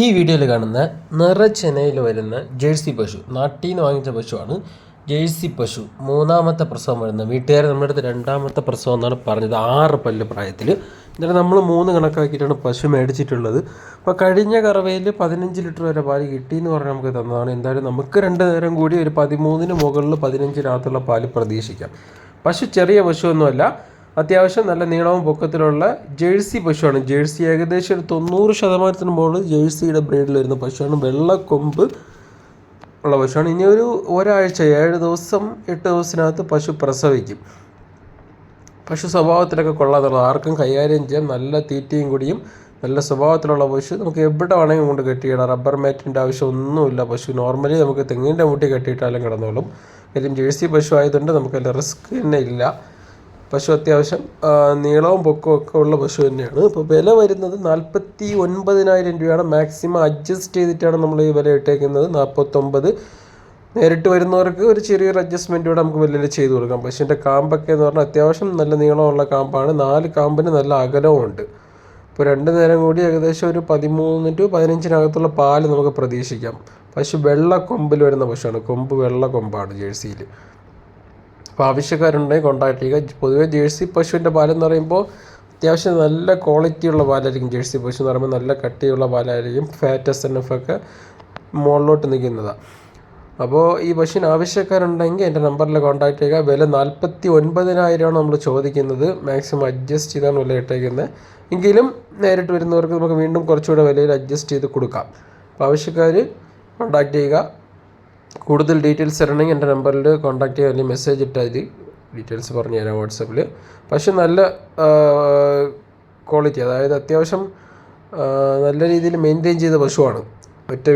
ഈ വീഡിയോയിൽ കാണുന്ന നിറച്ചെനയിൽ വരുന്ന ജേഴ്സി പശു നാട്ടിൽ നിന്ന് വാങ്ങിച്ച പശുവാണ് ജേഴ്സി പശു. മൂന്നാമത്തെ പ്രസവം വരുന്നത് വീട്ടുകാർ നമ്മുടെ അടുത്ത് രണ്ടാമത്തെ പ്രസവം എന്നാണ് പറഞ്ഞത്. ആറ് പല്ല് പ്രായത്തിൽ. എന്നിട്ട് നമ്മൾ മൂന്ന് കണക്കാക്കിയിട്ടാണ് പശു മേടിച്ചിട്ടുള്ളത്. അപ്പോൾ കഴിഞ്ഞ കറവയിൽ പതിനഞ്ച് ലിറ്റർ വരെ പാൽ കിട്ടി എന്ന് പറഞ്ഞ് നമുക്ക് തന്നതാണ്. എന്തായാലും നമുക്ക് രണ്ട് നേരം കൂടി ഒരു പതിമൂന്നിന് മുകളിൽ പതിനഞ്ചിനകത്തുള്ള പാൽ പ്രതീക്ഷിക്കാം. പശു ചെറിയ പശുവൊന്നുമല്ല. അത്യാവശ്യം നല്ല നീളവും പൊക്കത്തിലുള്ള ജേഴ്സി പശുവാണ്. ജേഴ്സി ഏകദേശം ഒരു തൊണ്ണൂറ് ശതമാനത്തിന് മുകളിൽ ജേഴ്സിയുടെ ബ്രീഡിൽ വരുന്ന പശുവാണ്. വെള്ളക്കൊമ്പ് ഉള്ള പശുവാണ്. ഇനി ഒരു ഒരാഴ്ച ഏഴ് ദിവസം എട്ട് ദിവസത്തിനകത്ത് പശു പ്രസവിക്കും. പശു സ്വഭാവത്തിലൊക്കെ കൊള്ളാന്നുള്ളത് ആർക്കും കൈകാര്യം ചെയ്യാൻ നല്ല തീറ്റയും കൂടിയും നല്ല സ്വഭാവത്തിലുള്ള പശു നമുക്ക് എവിടെ വേണമെങ്കിലും കൊണ്ട് കെട്ടിയിടാം റബ്ബർ മാറ്റിന്റെ ആവശ്യമൊന്നുമില്ല പശു. നോർമലി നമുക്ക് തെങ്ങിന്റെ മുട്ടി കെട്ടിയിട്ടാലും കിടന്നോളും. കാര്യം ജേഴ്സി പശു ആയതുകൊണ്ട് നമുക്ക് അതിന്റെ റിസ്ക് തന്നെ ഇല്ല. പശു അത്യാവശ്യം നീളവും പൊക്കവും ഒക്കെ ഉള്ള പശു തന്നെയാണ്. ഇപ്പോൾ വില വരുന്നത് നാൽപ്പത്തി ഒൻപതിനായിരം രൂപയാണ്. മാക്സിമം അഡ്ജസ്റ്റ് ചെയ്തിട്ടാണ് നമ്മൾ ഈ വില ഇട്ടേക്കുന്നത്. നാൽപ്പത്തൊമ്പത് നേരിട്ട് വരുന്നവർക്ക് ഒരു ചെറിയൊരു അഡ്ജസ്റ്റ്മെന്റ് കൂടെ നമുക്ക് വലിയ ചെയ്തു കൊടുക്കാം. പശുവിന്റെ കാമ്പൊക്കെ എന്ന് പറഞ്ഞാൽ അത്യാവശ്യം നല്ല നീളമുള്ള കാമ്പാണ്. നാല് കാമ്പിന് നല്ല അകലവും ഇപ്പോൾ രണ്ട് നേരം കൂടി ഏകദേശം ഒരു പതിമൂന്ന് ടു പതിനഞ്ചിനകത്തുള്ള പാൽ നമുക്ക് പ്രതീക്ഷിക്കാം. പശു വെള്ള കൊമ്പിൽ വരുന്ന പശുവാണ്. കൊമ്പ് വെള്ള കൊമ്പാണ് ജേഴ്സിയിൽ അപ്പോൾ ആവശ്യക്കാരുണ്ടെങ്കിൽ കോൺടാക്ട് ചെയ്യുക. പൊതുവേ ജേഴ്സി പശുവിന്റെ പാലെന്ന് പറയുമ്പോൾ അത്യാവശ്യം നല്ല ക്വാളിറ്റിയുള്ള പാലായിരിക്കും ജേഴ്സി പശു എന്ന് പറയുമ്പോൾ നല്ല കട്ടിയുള്ള പാലായിരിക്കും ഫാറ്റ് എസ് എൻ എഫ് ഒക്കെ മുകളിലോട്ട് നിൽക്കുന്നതാണ് അപ്പോൾ ഈ പശുവിന് ആവശ്യക്കാരുണ്ടെങ്കിൽ എന്റെ നമ്പറിൽ കോൺടാക്ട് ചെയ്യുക. വില നാൽപ്പത്തി ഒൻപതിനായിരമാണ് നമ്മൾ ചോദിക്കുന്നത്. മാക്സിമം അഡ്ജസ്റ്റ് ചെയ്താണ് വില ഇട്ടേക്കുന്നത്. എങ്കിലും നേരിട്ട് വരുന്നവർക്ക് നമുക്ക് വീണ്ടും കുറച്ചുകൂടെ വിലയിൽ അഡ്ജസ്റ്റ് ചെയ്ത് കൊടുക്കാം. അപ്പോൾ ആവശ്യക്കാർ കോൺടാക്ട് ചെയ്യുക. കൂടുതൽ ഡീറ്റെയിൽസ് തരണമെങ്കിൽ എന്റെ നമ്പറിൽ കോൺടാക്ട് ചെയ്യുക അല്ലെങ്കിൽ മെസ്സേജ് ഇട്ടാൽ മതി. ഡീറ്റെയിൽസ് പറഞ്ഞു തരാം വാട്സപ്പിൽ പക്ഷെ നല്ല ക്വാളിറ്റി അതായത് അത്യാവശ്യം നല്ല രീതിയിൽ മെയിന്റെയിൻ ചെയ്ത പശുവാണ്. ഒറ്റ